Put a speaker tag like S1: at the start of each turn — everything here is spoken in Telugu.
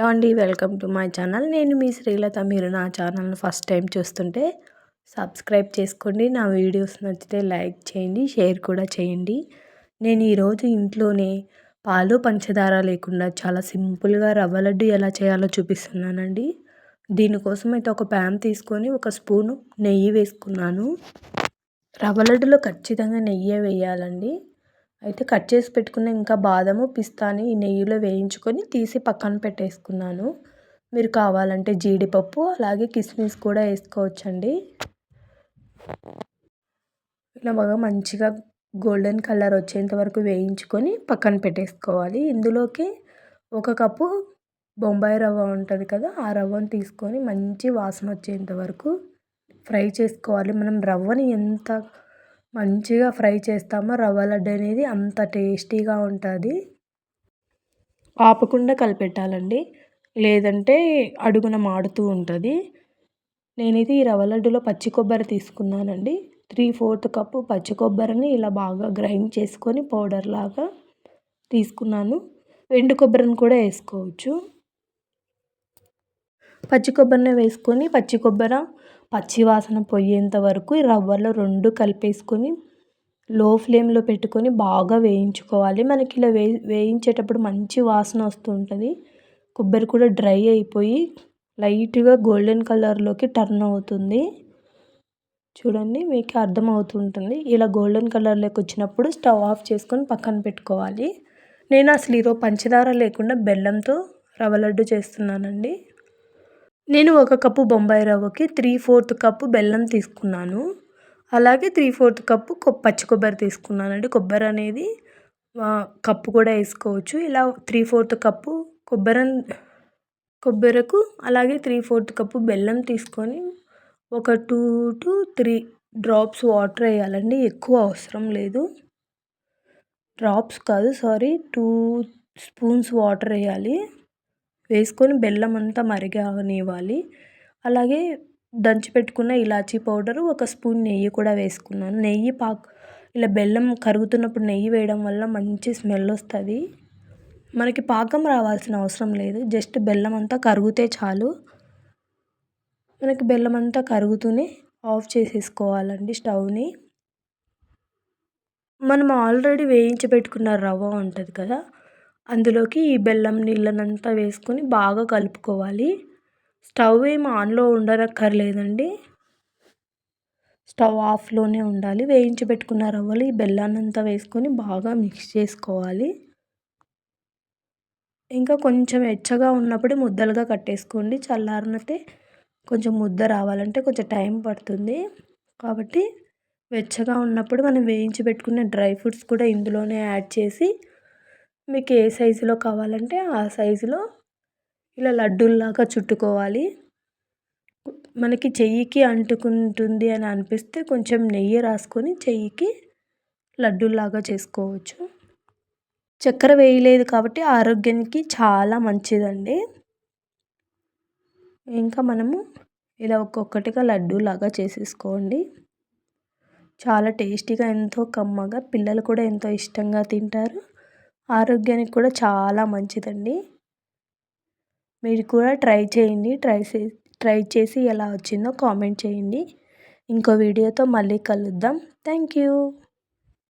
S1: హలో అండి వెల్కమ్ టు మై ఛానల్. నేను మీ శ్రీలత. మీరు నా ఛానల్ని ఫస్ట్ టైం చూస్తుంటే సబ్స్క్రైబ్ చేసుకోండి. నా వీడియోస్ నచ్చితే లైక్ చేయండి షేర్ కూడా చేయండి. నేను ఈరోజు ఇంట్లోనే పాలు పంచదార లేకుండా చాలా సింపుల్గా రవ్వ లడ్డు ఎలా చేయాలో చూపిస్తున్నానండి. దీనికోసం అయితే ఒక ప్యాన్ తీసుకొని ఒక స్పూను నెయ్యి వేసుకున్నాను. రవ్వ లడ్డులో ఖచ్చితంగా నెయ్యి వేయాలండి. అయితే కట్ చేసి పెట్టుకున్న ఇంకా బాదము పిస్తాని ఈ నెయ్యిలో వేయించుకొని తీసి పక్కన పెట్టేసుకున్నాను. మీరు కావాలంటే జీడిపప్పు అలాగే కిస్మిస్ కూడా వేసుకోవచ్చండి. ఇలా బాగా మంచిగా గోల్డెన్ కలర్ వచ్చేంత వరకు వేయించుకొని పక్కన పెట్టేసుకోవాలి. ఇందులోకి ఒక కప్పు బొంబాయి రవ్వ ఉంటుంది కదా ఆ రవ్వను తీసుకొని మంచి వాసన వచ్చేంత వరకు ఫ్రై చేసుకోవాలి. మనం రవ్వని ఎంత మంచిగా ఫ్రై చేస్తామో? రవ్వ లడ్డు అనేది అంత టేస్టీగా ఉంటుంది. ఆపకుండా కలిపెట్టాలండి. లేదంటే అడుగున మాడుతూ ఉంటుంది. నేనైతే ఈ రవ్వ లడ్డులో పచ్చి కొబ్బరి తీసుకున్నానండి. త్రీ ఫోర్త్ కప్పు పచ్చి కొబ్బరిని ఇలా బాగా గ్రైండ్ చేసుకొని పౌడర్ లాగా తీసుకున్నాను. ఎండు కొబ్బరిని కూడా వేసుకోవచ్చు. పచ్చి కొబ్బరిని వేసుకొని పచ్చి కొబ్బరి పచ్చివాసన పోయేంత వరకు రవ్వలో రెండు కలిపేసుకొని లో ఫ్లేమ్లో పెట్టుకొని బాగా వేయించుకోవాలి. మనకి ఇలా వే వేయించేటప్పుడు మంచి వాసన వస్తూ ఉంటుంది. కొబ్బరి కూడా డ్రై అయిపోయి లైట్గా గోల్డెన్ కలర్లోకి టర్న్ అవుతుంది. చూడండి మీకు అర్థమవుతుంటుంది ఇలా గోల్డెన్ కలర్లోకి వచ్చినప్పుడు స్టవ్ ఆఫ్ చేసుకొని పక్కన పెట్టుకోవాలి. నేను అసలు ఈరోజు పంచదార లేకుండా బెల్లంతో రవ్వ లడ్డు చేస్తున్నానండి. నేను ఒక కప్పు బొంబాయి రవ్వకి త్రీ ఫోర్త్ కప్పు బెల్లం తీసుకున్నాను. అలాగే త్రీ ఫోర్త్ కప్పు పచ్చి కొబ్బరి తీసుకున్నానండి. కొబ్బరి అనేది కప్పు కూడా వేసుకోవచ్చు. ఇలా త్రీ ఫోర్త్ కప్పు కొబ్బరి కొబ్బరకు అలాగే త్రీ ఫోర్త్ కప్పు బెల్లం తీసుకొని ఒక two to three drops water వేయాలండి. ఎక్కువ అవసరం లేదు. డ్రాప్స్ కాదు సారీ టూ స్పూన్స్ వాటర్ వేయాలి. వేసుకొని బెల్లం అంతా మరిగనివ్వాలి. అలాగే దంచి పెట్టుకున్న ఇలాచీ పౌడరు ఒక స్పూన్ నెయ్యి కూడా వేసుకున్నాను. నెయ్యి పాక్ ఇలా బెల్లం కరుగుతున్నప్పుడు నెయ్యి వేయడం వల్ల మంచి స్మెల్ వస్తుంది. మనకి పాకం రావాల్సిన అవసరం లేదు. జస్ట్ బెల్లం అంతా కరిగితే చాలు. మనకి బెల్లం అంతా కరుగుతూనే ఆఫ్ చేసేసుకోవాలండి స్టవ్ని. మనం ఆల్రెడీ వేయించి పెట్టుకున్న రవ్వ ఉంటుంది కదా అందులోకి ఈ బెల్లం నీళ్ళనంతా వేసుకొని బాగా కలుపుకోవాలి. స్టవ్ ఏమి ఆన్లో ఉండనక్కర్లేదండి. స్టవ్ ఆఫ్లోనే ఉండాలి. వేయించి పెట్టుకున్న రవ్వలు ఈ బెల్లాన్నంతా వేసుకొని బాగా మిక్స్ చేసుకోవాలి. ఇంకా కొంచెం ఎచ్చగా ఉన్నప్పుడు ముద్దలుగా కట్టేసుకోండి. చల్లారినతే కొంచెం ముద్ద రావాలంటే కొంచెం టైం పడుతుంది. కాబట్టి వెచ్చగా ఉన్నప్పుడు మనం వేయించి పెట్టుకున్న డ్రై ఫ్రూట్స్ కూడా ఇందులోనే యాడ్ చేసి మీకు ఏ సైజులో కావాలంటే ఆ సైజులో ఇలా లడ్డూల్లాగా చుట్టుకోవాలి. మనకి చెయ్యికి అంటుకుంటుంది అని అనిపిస్తే కొంచెం నెయ్యి రాసుకొని చెయ్యికి లడ్డూల్లాగా చేసుకోవచ్చు. చక్కెర వేయలేదు కాబట్టి ఆరోగ్యానికి చాలా మంచిదండి. ఇంకా మనము ఇలా ఒక్కొక్కటిగా లడ్డూలాగా చేసేసుకోండి. చాలా టేస్టీగా ఎంతో కమ్మగా పిల్లలు కూడా ఎంతో ఇష్టంగా తింటారు. ఆరోగ్యానికి కూడా చాలా మంచిదండి. మీరు కూడా ట్రై చేయండి. ట్రై ట్రై చేసి ఎలా వచ్చిందో కామెంట్ చేయండి. ఇంకో వీడియోతో మళ్ళీ కలుద్దాం. Thank you